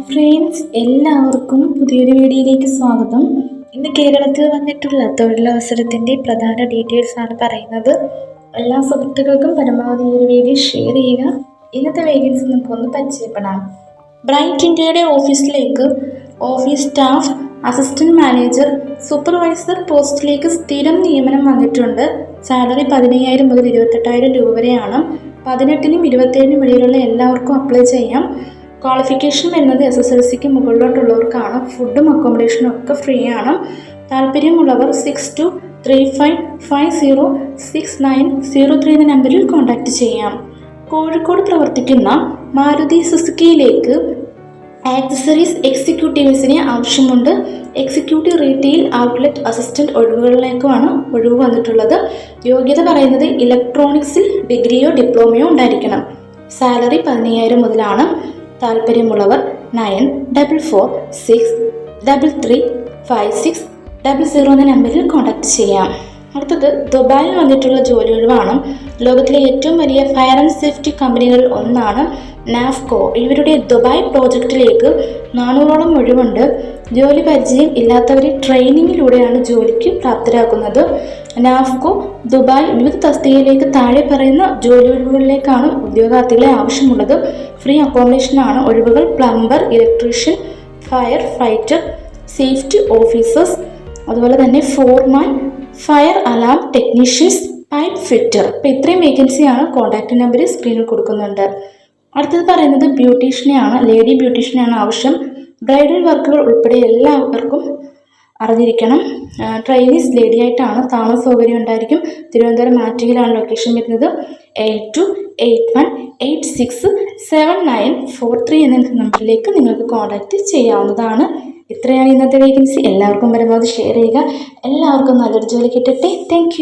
Friends എല്ലാവർക്കും പുതിയൊരു വീഡിയോയിലേക്ക് സ്വാഗതം. ഇന്ന് കേരളത്തിൽ വന്നിട്ടുള്ള തൊഴിലവസരത്തിന്റെ പ്രധാന ഡീറ്റെയിൽസ് ആണ് പറയുന്നത്. എല്ലാ സുഹൃത്തുക്കൾക്കും പരമാവധി ഈ ഒരു വീഡിയോ ഷെയർ ചെയ്യുക. ഇന്നത്തെ വേക്കൻസി നമുക്കൊന്ന് പരിചയപ്പെടാം. ബ്രൈറ്റ് ഇന്ത്യയുടെ ഓഫീസിലേക്ക് office staff assistant manager supervisor പോസ്റ്റിലേക്ക് സ്ഥിരം നിയമനം വന്നിട്ടുണ്ട്. സാലറി പതിനയ്യായിരം മുതൽ ഇരുപത്തെട്ടായിരം രൂപ വരെയാണ്. പതിനെട്ടിനും ഇരുപത്തേഴിനും ഇടയിലുള്ള എല്ലാവർക്കും അപ്ലൈ ചെയ്യാം. ക്വാളിഫിക്കേഷൻ വരുന്നത് എസ് എസ് എൽ സിക്ക് മുകളിലോട്ടുള്ളവർക്കാണ്. ഫുഡും അക്കോമഡേഷനും ഒക്കെ ഫ്രീ ആണ് താല്പര്യമുള്ളവർ six two three five five zero six nine zero three എന്ന നമ്പറിൽ കോൺടാക്റ്റ് ചെയ്യാം. കോഴിക്കോട് പ്രവർത്തിക്കുന്ന മാരുതി സുസുക്കിയിലേക്ക് ആക്സസറീസ് എക്സിക്യൂട്ടീവ്സിനെ ആവശ്യമുണ്ട്. എക്സിക്യൂട്ടീവ് റീറ്റെയിൽ ഔട്ട്ലെറ്റ് അസിസ്റ്റന്റ് ഒഴിവുകളിലേക്കുമാണ് ഒഴിവ് വന്നിട്ടുള്ളത്. യോഗ്യത പറയുന്നത് ഇലക്ട്രോണിക്സിൽ ഡിഗ്രിയോ ഡിപ്ലോമയോ ഉണ്ടായിരിക്കണം. സാലറി പതിനയ്യായിരം മുതലാണ്. താല്പര്യമുള്ളവർ nine double four six double three five six double zero എന്ന നമ്പറിൽ കോൺടാക്ട് ചെയ്യാം. അടുത്തത് ദുബായിൽ വന്നിട്ടുള്ള ജോലി ഒഴിവാണ് ലോകത്തിലെ ഏറ്റവും വലിയ ഫയർ ആൻഡ് സേഫ്റ്റി കമ്പനികളിൽ ഒന്നാണ് നാഫ്കോ. ഇവരുടെ ദുബായ് പ്രോജക്റ്റിലേക്ക് നാനൂറോളം ഒഴിവുണ്ട്. ജോലി പരിചയം ഇല്ലാത്തവരെ ട്രെയിനിങ്ങിലൂടെയാണ് ജോലിക്ക് പ്രാപ്തരാക്കുന്നത്. നാഫ്കോ ദുബായ് വിവിധ തസ്തികയിലേക്ക് താഴെ പറയുന്ന ജോലി ഒഴിവുകളിലേക്കാണ് ഉദ്യോഗാർത്ഥികളെ ആവശ്യമുള്ളത്. ഫ്രീ അക്കോമഡേഷനാണ് ഒഴിവുകൾ. Plumber electrician firefighter safety officers അതുപോലെ തന്നെ foreman fire alarm technicians pipe fitter ഇപ്പം ഇത്രയും വേക്കൻസിയാണ് കോൺടാക്റ്റ് നമ്പർ സ്ക്രീനിൽ കൊടുക്കുന്നുണ്ട്. അടുത്തത് പറയുന്നത് ബ്യൂട്ടീഷ്യനെയാണ് ലേഡി ബ്യൂട്ടീഷ്യനെയാണ് ആവശ്യം. ബ്രൈഡൽ വർക്കുകൾ ഉൾപ്പെടെ എല്ലാവർക്കും അറിഞ്ഞിരിക്കണം. ട്രെയിനീസ് ലേഡി ആയിട്ടാണ് താമസ സൗകര്യം ഉണ്ടായിരിക്കും. തിരുവനന്തപുരം മാറ്റിയിലാണ് ലൊക്കേഷൻ വരുന്നത്. Eight two eight one eight six seven nine four three എന്ന നമ്പറിലേക്ക് നിങ്ങൾക്ക് കോൺടാക്റ്റ് ചെയ്യാവുന്നതാണ്. ഇത്രയാണ് ഇന്നത്തെ വേക്കൻസി എല്ലാവർക്കും പരമാവധി ഷെയർ ചെയ്യുക. എല്ലാവർക്കും നല്ലൊരു ജോലി കിട്ടട്ടെ. താങ്ക്